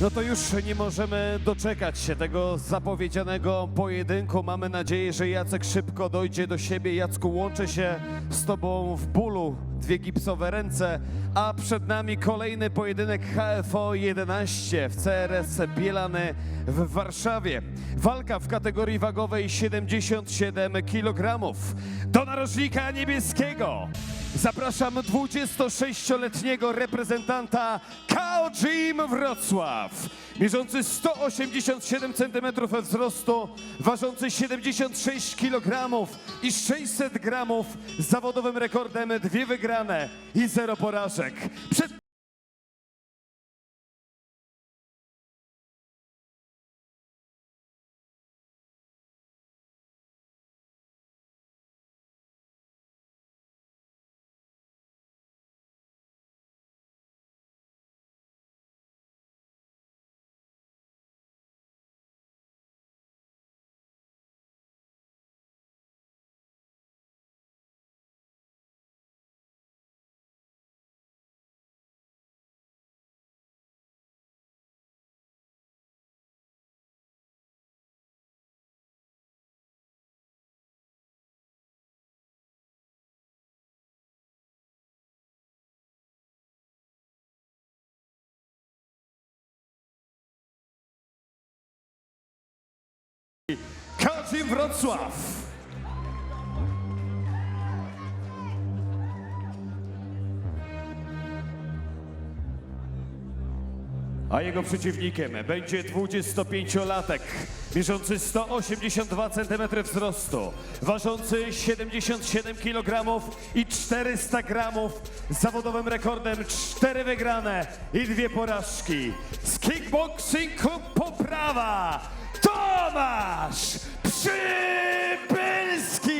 No to już nie możemy doczekać się tego zapowiedzianego pojedynku. Mamy nadzieję, że Jacek szybko dojdzie do siebie. Jacku, łączę się z Tobą w bólu. Dwie gipsowe ręce, a przed nami kolejny pojedynek HFO 11 w CRS Bielany w Warszawie. Walka w kategorii wagowej 77 kg. Do narożnika niebieskiego zapraszam 26-letniego reprezentanta KO Gym Wrocław. Mierzący 187 cm wzrostu, ważący 76 kg i 600 gramów z zawodowym rekordem dwie wygrane i zero porażek. Przed Kazim Wrocław. A jego przeciwnikiem będzie 25-latek, mierzący 182 cm wzrostu, ważący 77 kg i 400 gramów, z zawodowym rekordem 4 wygrane i dwie porażki. Z Kickboxing Klub Poprawa Tomasz Przybylski!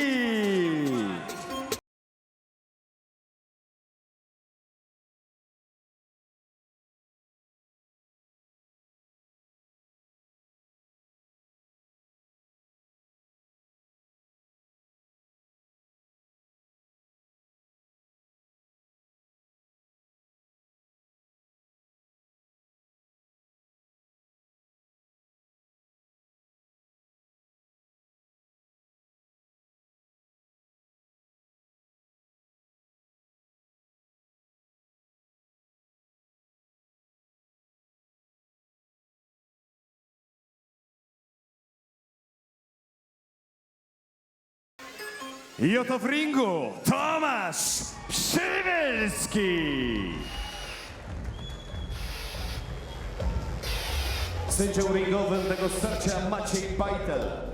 I oto w ringu Tomasz Przybylski! Sędzią ringowym tego starcia Maciej Bajtel.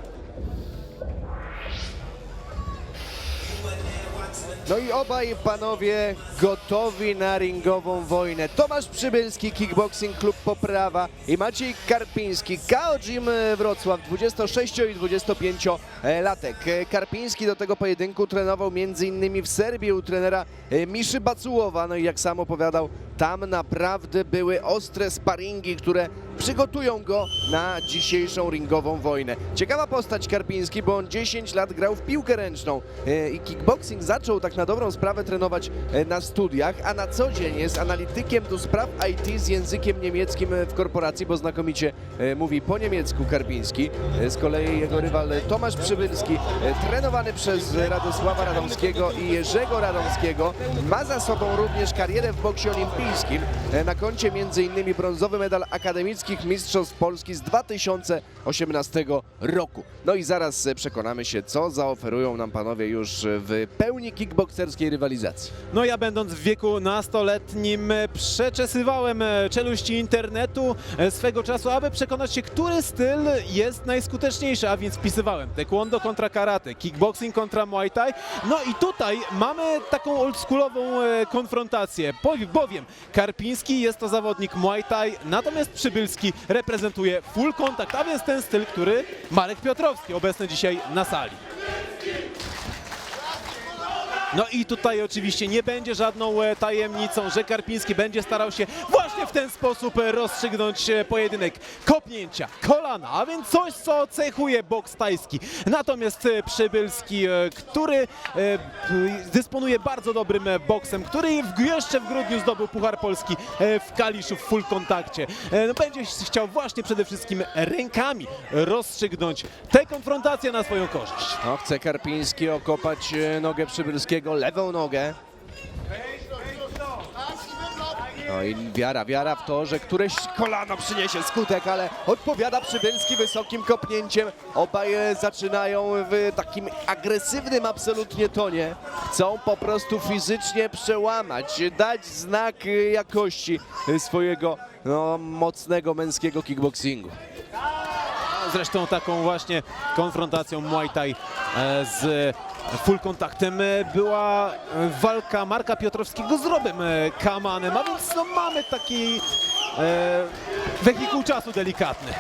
No i obaj panowie gotowi na ringową wojnę. Tomasz Przybylski, Kickboxing Klub Poprawa i Maciej Karpiński, KO Wrocław, 26 i 25 latek. Karpiński do tego pojedynku trenował m.in. w Serbii u trenera Miszy Bacułowa. No i jak sam opowiadał, tam naprawdę były ostre sparingi, które przygotują go na dzisiejszą ringową wojnę. Ciekawa postać Karpiński, bo on 10 lat grał w piłkę ręczną e, i kickboxing zaczął tak na dobrą sprawę trenować e, na studiach, a na co dzień jest analitykiem do spraw IT z językiem niemieckim e, w korporacji, bo znakomicie e, mówi po niemiecku Karpiński. Z kolei jego rywal Tomasz Przybylski, trenowany przez Radosława Radomskiego i Jerzego Radomskiego, ma za sobą również karierę w boksie olimpijskim. E, Na koncie m.in. brązowy medal akademickich Mistrzostw Polski z 2018 roku. No i zaraz e, przekonamy się, co zaoferują nam panowie już w pełni kickbokserskiej rywalizacji. No ja będąc w wieku nastoletnim e, przeczesywałem e, czeluści internetu e, swego czasu, aby przekonać się, który styl jest najskuteczniejszy, a więc wpisywałem taekwondo kontra karate, kickboxing kontra muay thai. No i tutaj mamy taką oldschoolową e, konfrontację, bowiem Karpiński jest to zawodnik muay thai, natomiast Przybylski reprezentuje full contact, a więc ten styl, który Marek Piotrowski obecny dzisiaj na sali. No i tutaj oczywiście nie będzie żadną e, tajemnicą, że Karpiński będzie starał się właśnie w ten sposób e, rozstrzygnąć e, pojedynek. Kopnięcia, kolana, a więc coś, co cechuje boks tajski. Natomiast Przybylski, który dysponuje bardzo dobrym boksem, który jeszcze w grudniu zdobył Puchar Polski w Kaliszu w full kontakcie, no będzie chciał właśnie przede wszystkim rękami rozstrzygnąć tę konfrontację na swoją korzyść. No, chce Karpiński okopać nogę Przybylskiego, lewą nogę. No i wiara, wiara w to, że któreś kolano przyniesie skutek, ale odpowiada Przybylski wysokim kopnięciem. Obaj e, zaczynają w takim agresywnym absolutnie tonie. Chcą po prostu fizycznie przełamać, dać znak e, jakości swojego no, mocnego męskiego kickboxingu. Zresztą taką właśnie konfrontacją Muay Thai e, z full kontaktem e, była e, walka Marka Piotrowskiego z Robem e, Kamanem, a więc no mamy taki wehikuł czasu delikatny.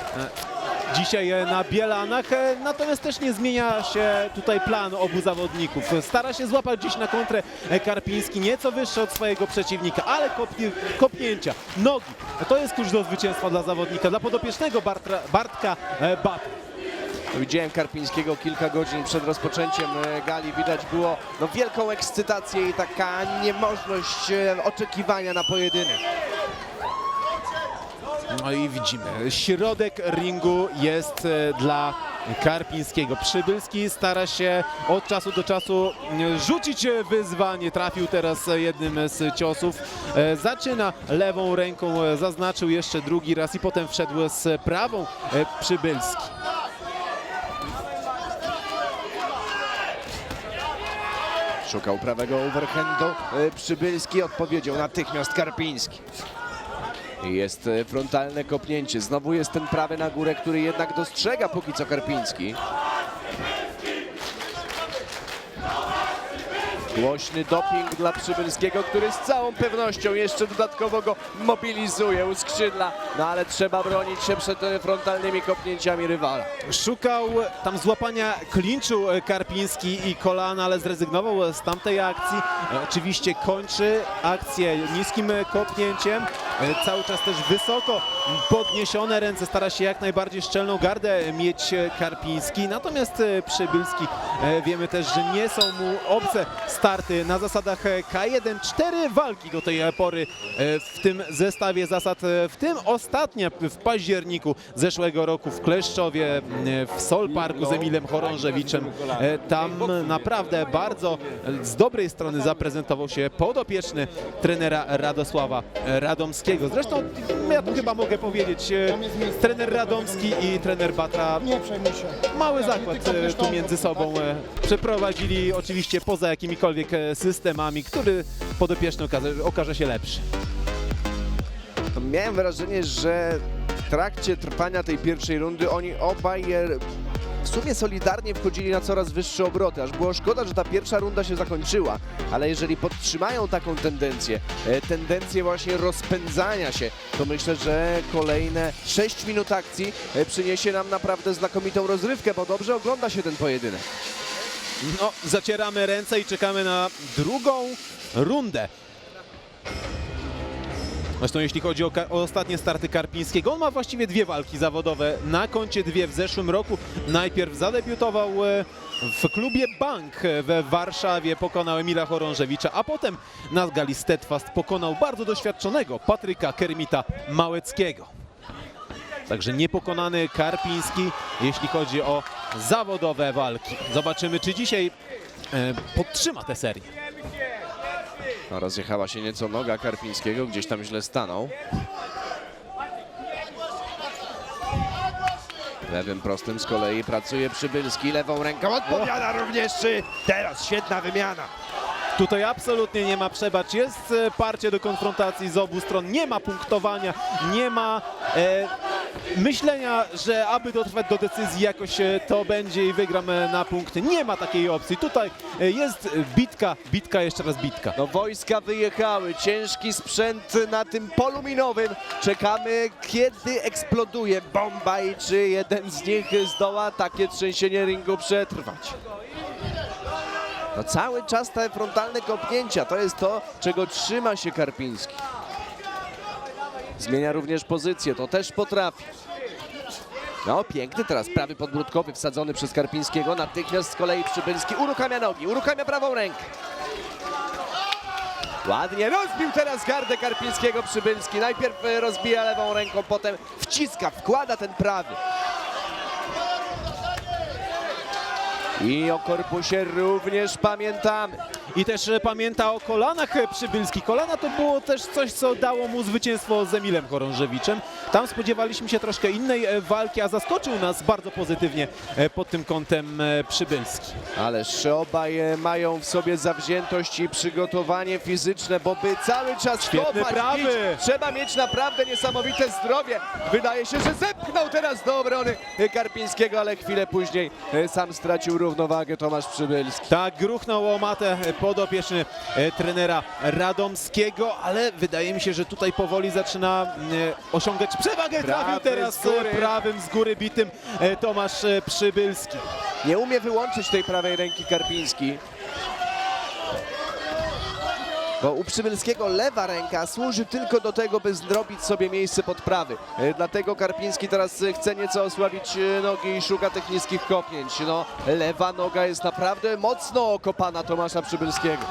Dzisiaj na Bielanach, natomiast też nie zmienia się tutaj plan obu zawodników. Stara się złapać dziś na kontrę Karpiński, nieco wyższy od swojego przeciwnika, ale kopnie, kopnięcia, nogi, to jest klucz do zwycięstwa dla zawodnika, dla podopiecznego Bartra, Bartka Batry. Widziałem Karpińskiego kilka godzin przed rozpoczęciem e, gali. Widać było no, wielką ekscytację i taka niemożność e, oczekiwania na pojedynek. No i widzimy, środek ringu jest e, dla Karpińskiego. Przybylski stara się od czasu do czasu rzucić wyzwanie. Trafił teraz jednym z ciosów. Zaczyna lewą ręką, zaznaczył jeszcze drugi raz i potem wszedł z prawą Przybylski. Szukał prawego overhandu. e, Przybylski odpowiedział natychmiast Karpiński. Jest e, frontalne kopnięcie. Znowu jest ten prawy na górę, który jednak dostrzega póki co Karpiński. Głośny doping dla Przybylskiego, który z całą pewnością jeszcze dodatkowo go mobilizuje u skrzydla. No ale trzeba bronić się przed e, frontalnymi kopnięciami rywala. Szukał tam złapania klinczu e, Karpiński i kolana, ale zrezygnował z tamtej akcji. E, Oczywiście kończy akcję niskim kopnięciem. Cały czas też wysoko podniesione ręce. Stara się jak najbardziej szczelną gardę mieć Karpiński. Natomiast Przybylski wiemy też, że nie są mu obce starty na zasadach e, K1. Cztery walki do tej pory e, w tym zestawie zasad, e, w tym ostatnia w październiku zeszłego roku w Kleszczowie, w Sol Parku z Emilem Chorążewiczem. E, Tam naprawdę bardzo e, z dobrej strony zaprezentował się podopieczny trenera Radosława e, Radomskiego. Zresztą ja tu chyba mogę powiedzieć, e, trener Radomski i trener Batra mały zakład e, tu między sobą e, przeprowadzili, oczywiście poza jakimikolwiek e, systemami, który podopieczny okaże, okaże się lepszy. Miałem wrażenie, że w trakcie trwania tej pierwszej rundy oni obaj e, w sumie solidarnie wchodzili na coraz wyższe obroty. Aż było szkoda, że ta pierwsza runda się zakończyła, ale jeżeli podtrzymają taką tendencję, e, tendencję właśnie rozpędzania się, to myślę, że kolejne 6 minut akcji e, przyniesie nam naprawdę znakomitą rozrywkę, bo dobrze ogląda się ten pojedynek. No, zacieramy ręce i czekamy na drugą rundę. Zresztą jeśli chodzi o, o ostatnie starty Karpińskiego, on ma właściwie dwie walki zawodowe na koncie, dwie w zeszłym roku. Najpierw zadebiutował e, w klubie Bank we Warszawie, pokonał Emila Chorążewicza, a potem na gali Steadfast pokonał bardzo doświadczonego Patryka Kermita Małeckiego. Także niepokonany Karpiński, jeśli chodzi o zawodowe walki. Zobaczymy, czy dzisiaj e, podtrzyma tę serię. No, rozjechała się nieco noga Karpińskiego, gdzieś tam źle stanął. Lewym prostym z kolei pracuje Przybylski, lewą ręką odpowiada również czy teraz świetna wymiana. Tutaj absolutnie nie ma przebacz. Jest e, parcie do konfrontacji z obu stron. Nie ma punktowania, nie ma e, myślenia, że aby dotrwać do decyzji jakoś e, to będzie i wygram na punkty. Nie ma takiej opcji. Tutaj e, jest bitka, bitka, jeszcze raz bitka. No wojska wyjechały, ciężki sprzęt na tym polu minowym. Czekamy kiedy eksploduje bomba i czy jeden z nich zdoła takie trzęsienie ringu przetrwać. No cały czas te frontalne kopnięcia, to jest to, czego trzyma się Karpiński. Zmienia również pozycję, to też potrafi. No piękny teraz prawy podbródkowy wsadzony przez Karpińskiego, natychmiast z kolei Przybylski uruchamia nogi, uruchamia prawą rękę. Ładnie rozbił teraz gardę Karpińskiego Przybylski. Najpierw e, rozbija lewą ręką, potem wciska, wkłada ten prawy. I o korpusie również pamiętamy. I też e, pamięta o kolanach e, Przybylski. Kolana to było też coś, co dało mu zwycięstwo z Emilem Chorążewiczem. Tam spodziewaliśmy się troszkę innej e, walki, a zaskoczył nas bardzo pozytywnie pod tym kątem Przybylski. Ależ obaj mają w sobie zawziętość i przygotowanie fizyczne, bo by cały czas Świetny kopać, prawy. bić, trzeba mieć naprawdę niesamowite zdrowie. Wydaje się, że zepchnął teraz do obrony Karpińskiego, ale chwilę później sam stracił równowagę Tomasz Przybylski. Tak, gruchnął o matę podopieczny e, trenera Radomskiego, ale wydaje mi się, że tutaj powoli zaczyna e, osiągać przewagę. Trafił teraz z e, prawym z góry bitym Tomasz Przybylski. Nie umie wyłączyć tej prawej ręki Karpiński. Bo u Przybylskiego lewa ręka służy tylko do tego, by zrobić sobie miejsce pod prawy. E, Dlatego Karpiński teraz e, chce nieco osłabić e, nogi i szuka tych niskich kopnięć. No, lewa noga jest naprawdę mocno okopana Tomasza Przybylskiego.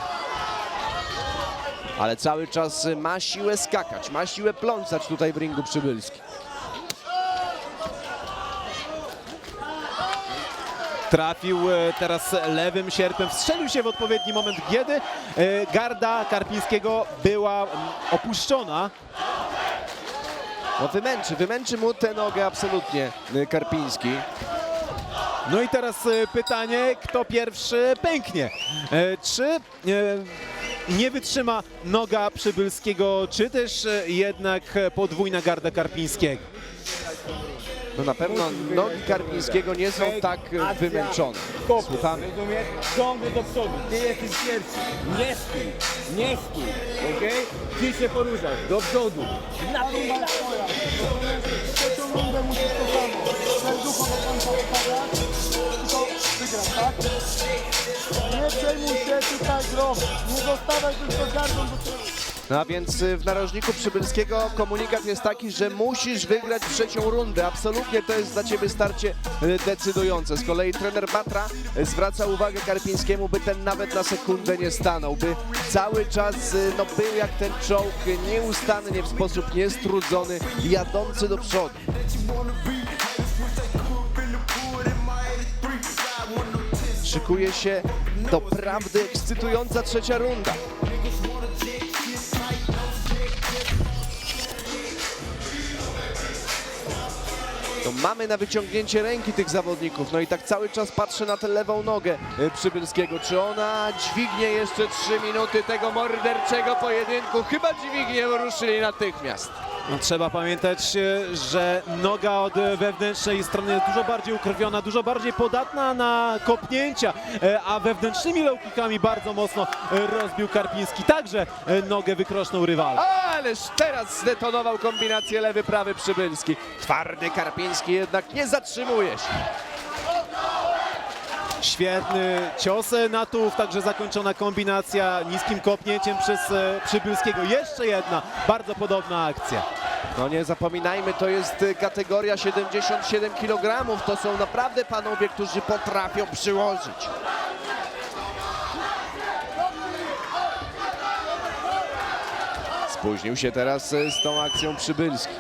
Ale cały czas ma siłę skakać, ma siłę plącać tutaj w ringu Przybylski. Trafił e, teraz lewym sierpem, wstrzelił się w odpowiedni moment, kiedy e, garda Karpińskiego była mm, opuszczona. No wymęczy, wymęczy mu tę nogę absolutnie e, Karpiński. No i teraz pytanie, kto pierwszy pęknie? Czy nie wytrzyma noga Przybylskiego, czy też jednak podwójna garda Karpińskiego? No na pewno nogi Karpińskiego nie są tak e, wymęczone. Słuchamy. Rozumiesz? Ciągle do przodu. Ty jesteś pierwszy. Nie stój. Nie stój. Okej? Ty się poruszasz. Do przodu. Na tą Trzecią rundę musisz to samo. Serducho do końca wypadać i to wygram, tak? Nie przejmuj się, tutaj grom. Nie zostawaj tylko gardą do tyłu. No a więc y, w narożniku Przybylskiego komunikat jest taki, że musisz wygrać trzecią rundę. Absolutnie to jest dla ciebie starcie y, decydujące. Z kolei trener Batra y, zwraca uwagę Karpińskiemu, by ten nawet na sekundę nie stanął, by cały czas no, był jak ten czołg nieustannie, w sposób niestrudzony, jadący do przodu. Szykuje się doprawdy ekscytująca trzecia runda. To mamy na wyciągnięcie ręki tych zawodników. No i tak cały czas patrzę na tę lewą nogę e, Przybylskiego. Czy ona dźwignie jeszcze 3 minuty tego morderczego pojedynku? Chyba dźwignie, bo ruszyli natychmiast. No, trzeba pamiętać, e, że noga od wewnętrznej strony jest dużo bardziej ukrwiona, dużo bardziej podatna na kopnięcia, e, a wewnętrznymi low-kickami bardzo mocno rozbił Karpiński. Także nogę wykrosznął rywala. Ależ teraz zdetonował kombinację lewy-prawy Przybylski. Twardy Karpiński jednak nie zatrzymuje się. Świetny cios e, na tułów, także zakończona kombinacja niskim kopnięciem przez e, Przybylskiego. Jeszcze jedna bardzo podobna akcja. No nie zapominajmy, to jest y, kategoria 77 kg. To są naprawdę panowie, którzy potrafią przyłożyć. Spóźnił się teraz y, z tą akcją Przybylski.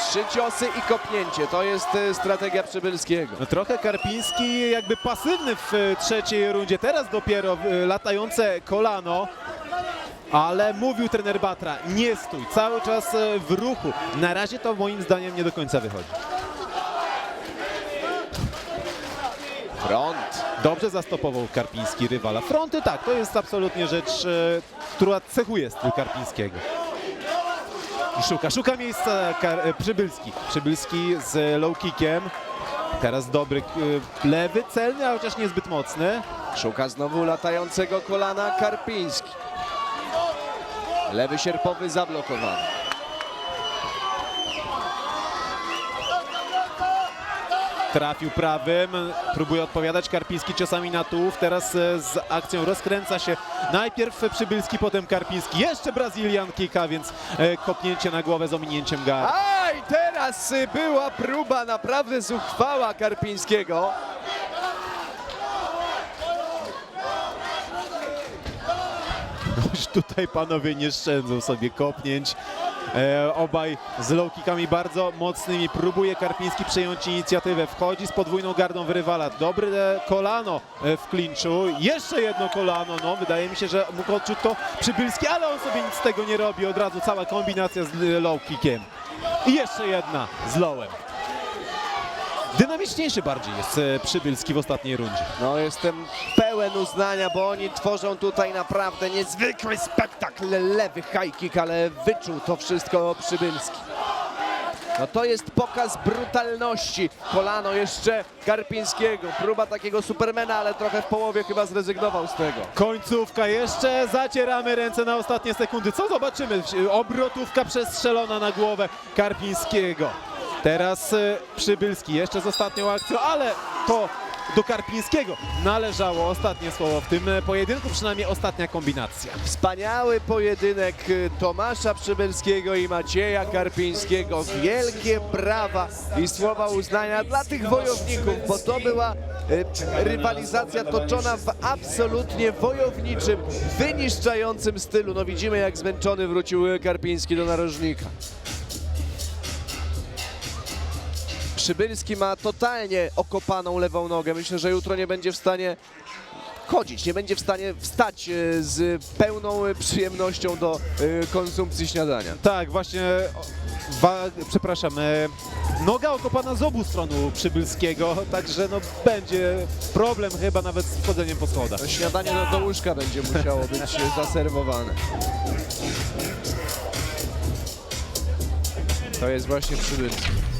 Trzy ciosy i kopnięcie. To jest y, strategia Przybylskiego. No, trochę Karpiński jakby pasywny w e, trzeciej rundzie. Teraz dopiero e, latające kolano. Ale mówił trener Batra, nie stój, cały czas e, w ruchu. Na razie to moim zdaniem nie do końca wychodzi. Front. Dobrze zastopował Karpiński rywala. Fronty tak, to jest absolutnie rzecz, e, która cechuje styl Karpińskiego. Szuka, szuka miejsca Kar e, Przybylski. Przybylski z low kickiem. Teraz dobry e, lewy, celny, a chociaż niezbyt mocny. Szuka znowu latającego kolana Karpiński. Lewy sierpowy zablokowany. Trafił prawym, próbuje odpowiadać Karpiński ciosami na tułów, teraz e, z akcją rozkręca się najpierw Przybylski, potem Karpiński, jeszcze Brazylian kika, więc e, kopnięcie na głowę z ominięciem gar. Aj, teraz y, była próba naprawdę zuchwała Karpińskiego. Już tutaj panowie nie szczędzą sobie kopnięć. E, obaj z low kickami bardzo mocnymi. Próbuje Karpiński przejąć inicjatywę. Wchodzi z podwójną gardą w rywala. Dobre kolano e, w klinczu. Jeszcze jedno kolano. No, wydaje mi się, że mógł odczuć to Przybylski, ale on sobie nic z tego nie robi. Od razu cała kombinacja z e, low kickiem. I jeszcze jedna z lowem. Dynamiczniejszy bardziej jest e, Przybylski w ostatniej rundzie. No jestem pełen uznania, bo oni tworzą tutaj naprawdę niezwykły spektakl. Lewy high kick, ale wyczuł to wszystko Przybylski. No to jest pokaz brutalności. Kolano jeszcze Karpińskiego. Próba takiego supermana, ale trochę w połowie chyba zrezygnował z tego. Końcówka jeszcze, zacieramy ręce na ostatnie sekundy. Co zobaczymy? Obrotówka przestrzelona na głowę Karpińskiego. Teraz y, Przybylski jeszcze z ostatnią akcją, ale to do Karpińskiego należało ostatnie słowo w tym e, pojedynku, przynajmniej ostatnia kombinacja. Wspaniały pojedynek y, Tomasza Przybylskiego i Macieja Karpińskiego. Wielkie brawa i słowa uznania dla tych wojowników, bo to była rywalizacja toczona w absolutnie wojowniczym, wyniszczającym stylu. No widzimy jak zmęczony wrócił Karpiński do narożnika. Przybylski ma totalnie okopaną lewą nogę. Myślę, że jutro nie będzie w stanie chodzić, nie będzie w stanie wstać e, z pełną e, przyjemnością do e, konsumpcji śniadania. Tak, właśnie, wa, przepraszam, noga okopana z obu stron Przybylskiego, także no będzie problem chyba nawet z wchodzeniem po schodach. Śniadanie do, do łóżka będzie musiało być zaserwowane. To jest właśnie Przybylski.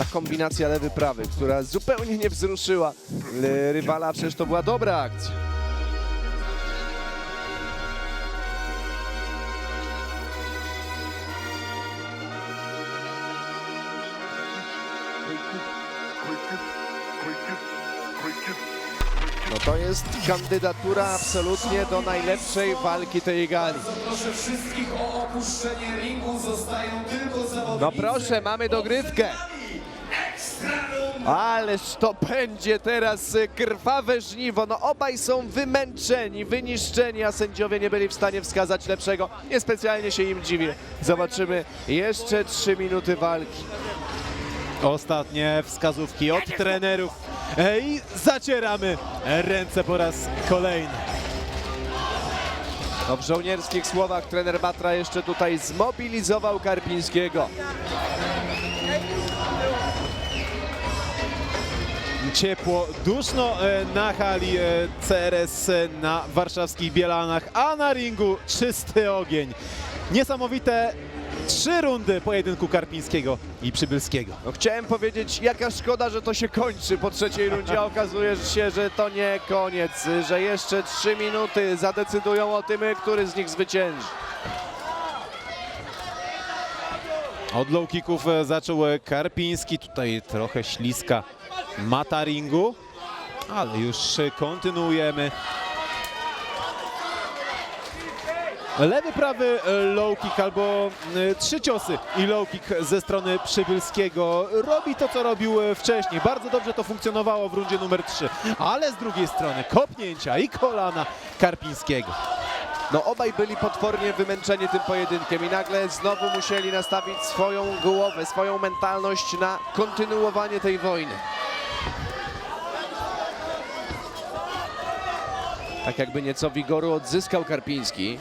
Ta kombinacja lewy-prawy, która zupełnie nie wzruszyła e, rywala, przecież to była dobra akcja. No to jest kandydatura absolutnie do najlepszej walki tej gali. Proszę wszystkich o opuszczenie ringu, zostają tylko zawodnicy. No proszę, mamy dogrywkę. Ależ to będzie teraz y, krwawe żniwo. No obaj są wymęczeni, wyniszczeni, a sędziowie nie byli w stanie wskazać lepszego. Niespecjalnie się im dziwię. Zobaczymy jeszcze trzy minuty walki. Ostatnie wskazówki od trenerów E, i zacieramy ręce po raz kolejny. No w żołnierskich słowach trener Batra jeszcze tutaj zmobilizował Karpińskiego. Ciepło, duszno e, na hali e, CRS e, na warszawskich Bielanach, a na ringu czysty ogień. Niesamowite trzy rundy pojedynku Karpińskiego i Przybylskiego. No chciałem powiedzieć, jaka szkoda, że to się kończy po trzeciej rundzie, a okazuje się, że to nie koniec, że jeszcze trzy minuty zadecydują o tym, który z nich zwycięży. Od low kicków e, zaczął e, Karpiński, tutaj trochę śliska mata ringu, ale już e, kontynuujemy. Lewy, prawy low kick albo trzy ciosy i low kick ze strony Przybylskiego. Robi to, co robił wcześniej. Bardzo dobrze to funkcjonowało w rundzie numer 3, ale z drugiej strony kopnięcia i kolana Karpińskiego. No obaj byli potwornie wymęczeni tym pojedynkiem i nagle znowu musieli nastawić swoją głowę, swoją mentalność na kontynuowanie tej wojny. Tak jakby nieco wigoru odzyskał Karpiński.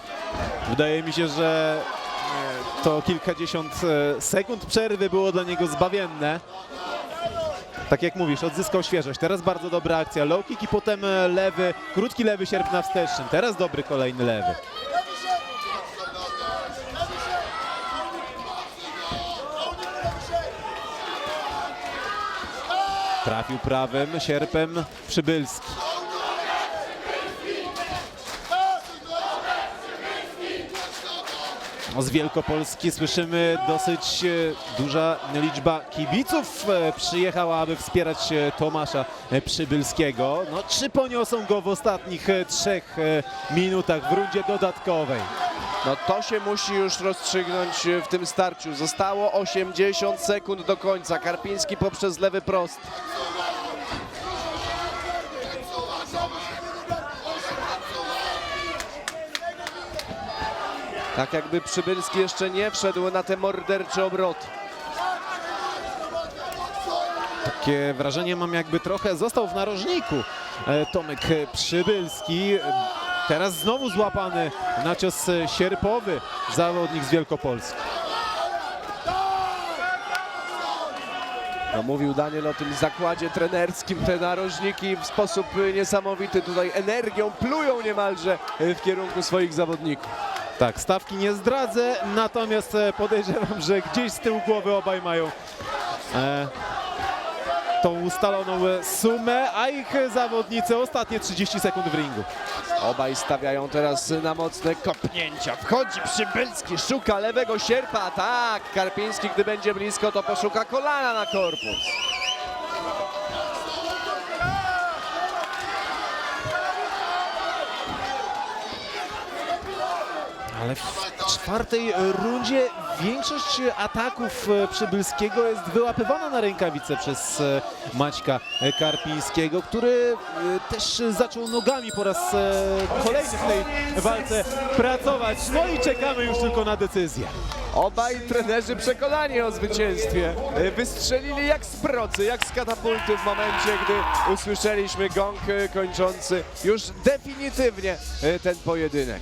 Wydaje mi się, że e, to kilkadziesiąt e, sekund przerwy było dla niego zbawienne. Tak jak mówisz, odzyskał świeżość. Teraz bardzo dobra akcja. Low kick i potem e, lewy, krótki lewy sierp na wstecznym. Teraz dobry kolejny lewy. Trafił prawym sierpem Przybylski. Z Wielkopolski. Słyszymy dosyć e, duża liczba kibiców e, przyjechała, aby wspierać e, Tomasza Przybylskiego. No, czy poniosą go w ostatnich trzech minutach w rundzie dodatkowej? No to się musi już rozstrzygnąć w tym starciu. Zostało 80 sekund do końca. Karpiński poprzez lewy prost. Tak jakby Przybylski jeszcze nie wszedł na te mordercze obroty. Takie wrażenie mam jakby trochę został w narożniku e, Tomek Przybylski. Teraz znowu złapany na cios sierpowy zawodnik z Wielkopolski. No, mówił Daniel o tym zakładzie trenerskim. Te narożniki w sposób niesamowity tutaj energią plują niemalże w kierunku swoich zawodników. Tak, stawki nie zdradzę, natomiast e, podejrzewam, że gdzieś z tyłu głowy obaj mają e, tą ustaloną sumę, a ich zawodnicy ostatnie 30 sekund w ringu. Obaj stawiają teraz na mocne kopnięcia. Wchodzi Przybylski, szuka lewego sierpa. Tak, Karpiński, gdy będzie blisko, to poszuka kolana na korpus. Ale w czwartej rundzie większość ataków e, Przybylskiego jest wyłapywana na rękawice przez e, Maćka e, Karpińskiego, który e, też zaczął nogami po raz e, kolejny w tej walce pracować. No i czekamy już tylko na decyzję. Obaj trenerzy przekonani o zwycięstwie. Wystrzelili jak z procy, jak z katapulty w momencie, gdy usłyszeliśmy gong kończący już definitywnie ten pojedynek.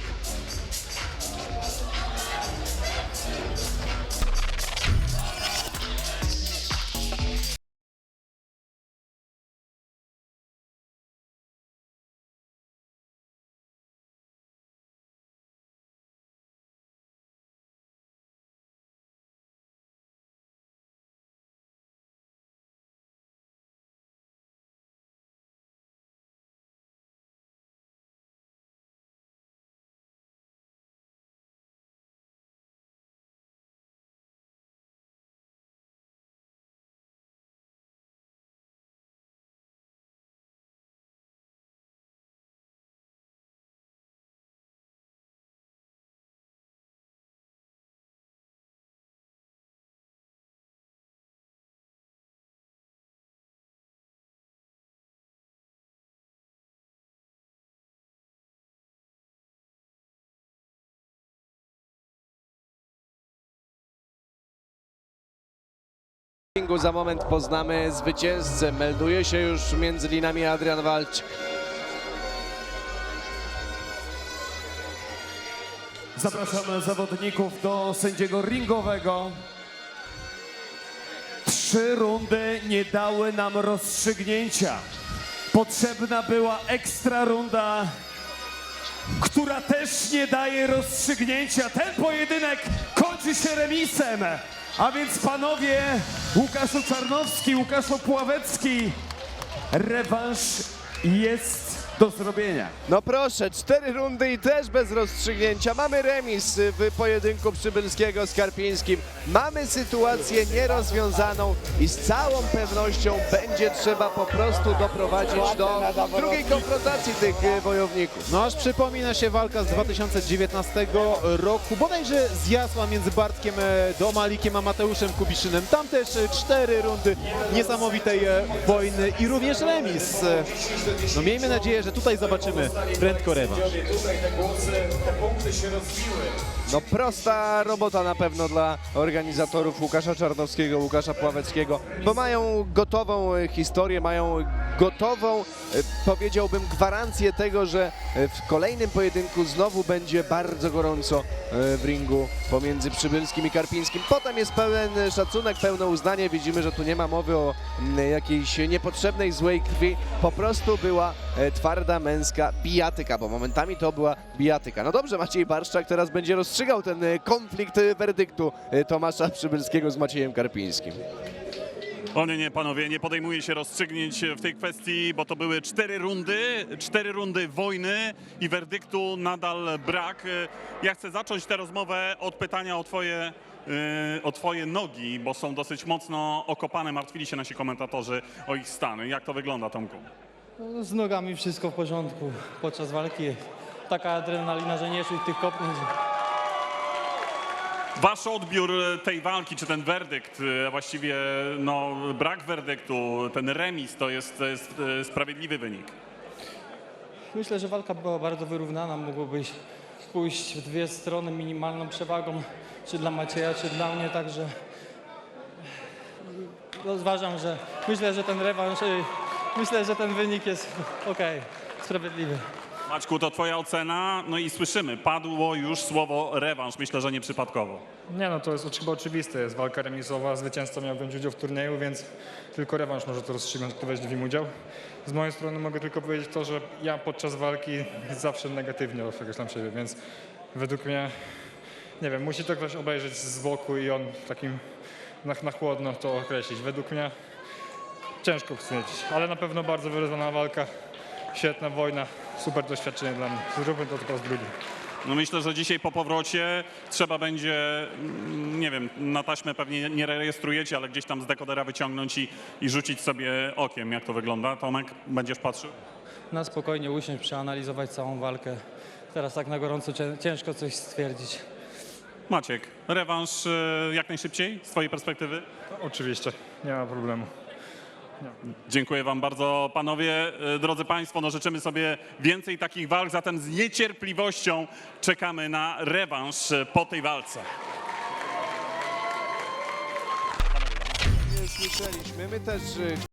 Za moment poznamy zwycięzcę. Melduje się już między linami Adrian Walczyk. Zapraszamy zawodników do sędziego ringowego. Trzy rundy nie dały nam rozstrzygnięcia. Potrzebna była ekstra runda, która też nie daje rozstrzygnięcia. Ten pojedynek kończy się remisem. A więc panowie Łukaszu Czarnowski, Łukaszu Pławecki, rewanż jest do zrobienia. No proszę, cztery rundy i też bez rozstrzygnięcia. Mamy remis w pojedynku Przybylskiego z Karpińskim. Mamy sytuację nierozwiązaną i z całą pewnością będzie trzeba po prostu doprowadzić do drugiej konfrontacji tych e, wojowników. No aż przypomina się walka z 2019 roku, bodajże zjasła między Bartkiem e, Domalikiem a Mateuszem Kubiszynem. Tam też e, cztery rundy niesamowitej wojny i również remis. No miejmy nadzieję, że tutaj zobaczymy prędko rewanż. No prosta robota na pewno dla organizatorów Łukasza Czarnowskiego, Łukasza Pławeckiego, bo mają gotową e, historię, mają gotową, e, powiedziałbym, gwarancję tego, że e, w kolejnym pojedynku znowu będzie bardzo gorąco w ringu pomiędzy Przybylskim i Karpińskim. Potem jest pełen szacunek, pełne uznanie. Widzimy, że tu nie ma mowy o jakiejś niepotrzebnej złej krwi. Po prostu była twarda męska bijatyka, bo momentami to była bijatyka. No dobrze, Maciej Barszczak teraz będzie rozstrzygał ten e, konflikt e, werdyktu e, Tomasza Przybylskiego z Maciejem Karpińskim. O nie, nie, panowie, nie podejmuję się rozstrzygnięć w tej kwestii, bo to były cztery rundy, cztery rundy wojny i werdyktu nadal brak. Ja chcę zacząć tę rozmowę od pytania o twoje, o twoje nogi, bo są dosyć mocno okopane. Martwili się nasi komentatorzy o ich stany. Jak to wygląda, Tomku? No, Z nogami wszystko w porządku. Podczas walki taka adrenalina, że nie czuć tych kopnięć. Wasz odbiór tej walki, czy ten werdykt, a właściwie no, brak werdyktu, ten remis, to jest, to jest e, sprawiedliwy wynik. Myślę, że walka była bardzo wyrównana. Mogłoby pójść w dwie strony minimalną przewagą, czy dla Macieja, czy dla mnie, także rozważam, że myślę, że ten rewanż, y, myślę, że ten wynik jest okej, sprawiedliwy. Maćku, to twoja ocena, no i słyszymy, padło już słowo rewanż, myślę, że nieprzypadkowo. Nie no, to jest chyba oczywiste, jest walka remisowa, zwycięzca miał wziąć udział w turnieju, więc tylko rewanż może to rozstrzygnąć, kto weźmie w nim udział. Z mojej strony mogę tylko powiedzieć to, że ja podczas walki zawsze negatywnie określam siebie, więc według mnie, nie wiem, musi to ktoś obejrzeć z boku i on takim na, na chłodno to określić. Według mnie ciężko stwierdzić, ale na pewno bardzo wyrównana walka, świetna wojna, super doświadczenie dla mnie. Zróbmy to tylko z drugim. No myślę, że dzisiaj po powrocie trzeba będzie, mm, nie wiem, na taśmę pewnie nie rejestrujecie, ale gdzieś tam z dekodera wyciągnąć i, i rzucić sobie okiem, jak to wygląda. Tomek, będziesz patrzył? Na spokojnie usiąść, przeanalizować całą walkę. Teraz tak na gorąco cię- ciężko coś stwierdzić. Maciek, rewanż e, jak najszybciej z twojej perspektywy? Oczywiście, nie ma problemu. Dziękuję wam bardzo, panowie. E, Drodzy państwo, no życzymy sobie więcej takich walk, zatem z niecierpliwością czekamy na rewanż e, po tej walce. Nie słyszeliśmy. My też y,